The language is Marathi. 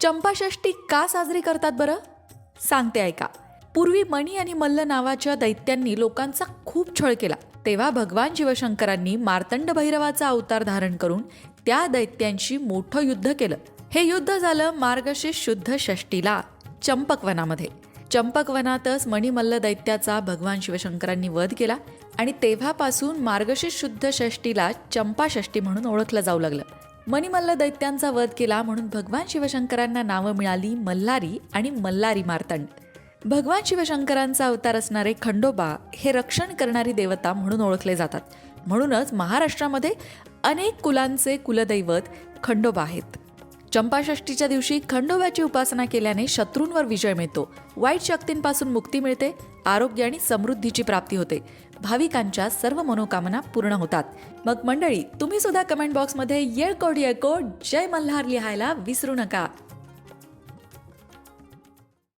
चंपाषष्ठी का साजरी करतात बरं? सांगते ऐका. पूर्वी मणी आणि मल्ल नावाच्या दैत्यांनी लोकांचा खूप छळ केला. तेव्हा भगवान शिवशंकरांनी मार्तंड भैरवाचा अवतार धारण करून त्या दैत्यांशी मोठं युद्ध केलं. हे युद्ध झालं मार्गशीर्ष शुद्ध षष्टीला चंपकवनामध्ये. चंपकवनातच मणिमल्ल दैत्याचा भगवान शिवशंकरांनी वध केला आणि तेव्हापासून मार्गशीर्ष शुद्ध षष्टीला चंपाषष्ठी म्हणून ओळखलं जाऊ लागलं. मणिमल्ल दैत्यांचा वध केला म्हणून भगवान शिवशंकरांना नावं मिळाली मल्हारी आणि मल्हारी मार्तंड. भगवान शिवशंकरांचा अवतार असणारे खंडोबा हे रक्षण करणारी देवता म्हणून ओळखले जातात. म्हणूनच महाराष्ट्रामध्ये अनेक कुलांचे कुलदैवत खंडोबा आहेत. चंपाषष्टीच्या दिवशी खंडोबाची उपासना केल्याने शत्रूंवर विजय मिळतो. वाईट शक्तींपासून मुक्ती मिळते आरोग्य आणि समृद्धीची प्राप्ती होते. भाविकांच्या सर्व मनोकामना पूर्ण होतात. मग मंडळी तुम्ही सुद्धा कमेंट बॉक्समध्ये येळकोड येळकोड जय मल्हार लिहायला विसरू नका.